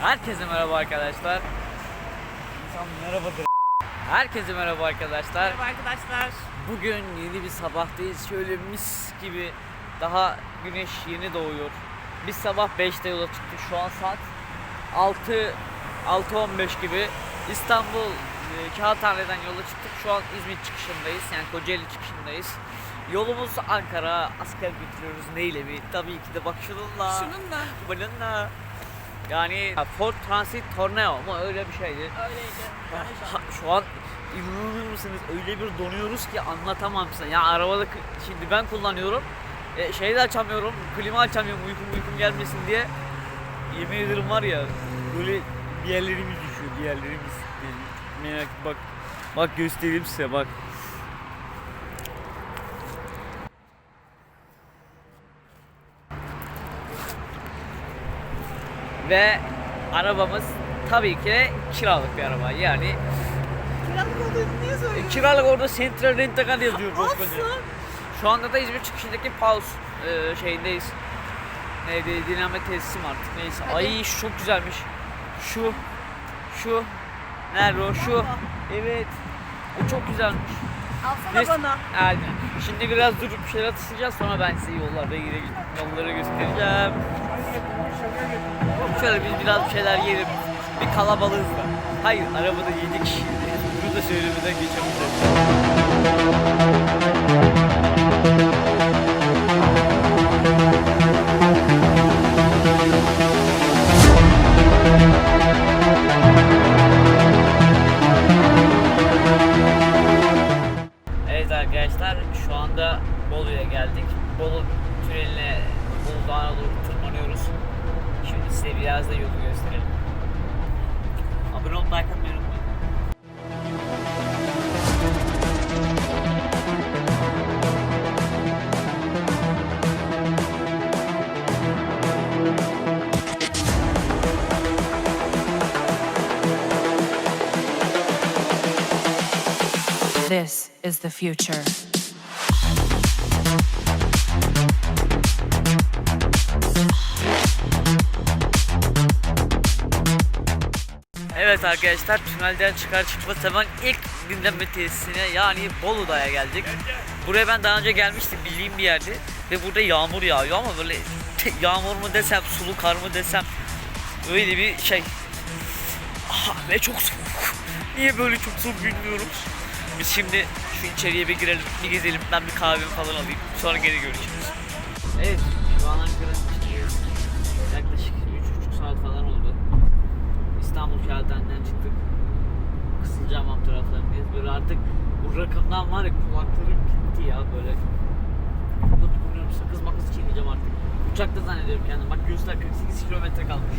Herkese merhaba arkadaşlar. İnsan merhabadır. Herkese merhaba arkadaşlar. Merhaba arkadaşlar. Bugün yeni bir sabahtayız. Şöyle mis gibi daha güneş yeni doğuyor. Biz sabah 5'te yola çıktık. Şu an saat 6 6.15 gibi. İstanbul e, Kağıthane'den yola çıktık. Şu an İzmir çıkışındayız. Yani Kocaeli çıkışındayız. Yolumuz Ankara. Asker götürüyoruz. Neyle mi? Tabii ki de bak şununla. Şununla. Bununla. Yani Ford Transit Tornado mu öyle bir şeydi. Öyleydi. Ha, şu an inanır mısınız öyle bir donuyoruz ki anlatamam size. Ya arabada k- şimdi ben kullanıyorum. E, şeyi de açamıyorum. Klima açamıyorum uykum uykum gelmesin diye. Yemin ederim var ya böyle bir yerlerimiz düşüyor. Yani Merak bak bak göstereyim size bak. Ve arabamız tabii ki kiralık bir araba. Yani Kiralık olduğunu niye e, söylüyorsun? kiralık orada Central Rent-A-Car yazıyor. Olsun. Şu anda da İzmir çıkışındaki Paus e, şeyindeyiz. Neydi? Dinamo tesisim artık neyse. Hadi. Ay şu çok güzelmiş. Şu şu nerede o? Şu. Evet. O çok güzelmiş. Alsana Neyse. bana. Aynen. Şimdi biraz durup bir şeyler atışacağız sonra ben size yollarda gidelim. Yolları göstereceğim. Şöyle biz biraz bir şeyler yiyelim. Bir kalabalığız da. Hayır arabada 7 kişi. Bunu da söylemeden geçemedim. This is the future. Evet arkadaşlar tünelden çıkar çıkmaz hemen ilk dinlenme tesisine yani Bolu'da'ya geldik. Buraya ben daha önce gelmiştim bildiğim bir yerdi ve burada yağmur yağıyor ama böyle yağmur mu desem sulu kar mı desem öyle bir şey. Aha, ve çok soğuk. Niye böyle çok soğuk bilmiyorum. Biz şimdi şu içeriye bir girelim, bir gezelim. Ben bir kahvemi falan alayım. Sonra geri görüşürüz. Evet, şu an Ankara'nın içindeyiz. Yaklaşık 3,5 saat falan oldu. İstanbul Kağıthane'den çıktık. Kızılcahamam taraflarındayız. Böyle artık bu rakımdan var ya kulaklarım gitti ya böyle. Unutmuyorum sakız makız çiğneyeceğim artık. Uçakta zannediyorum kendim. Bak göster 48 kilometre kalmış.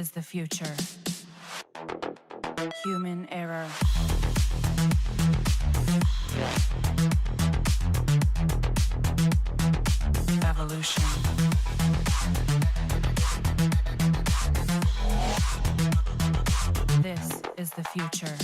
is the future. Human error. Evolution. This is the future.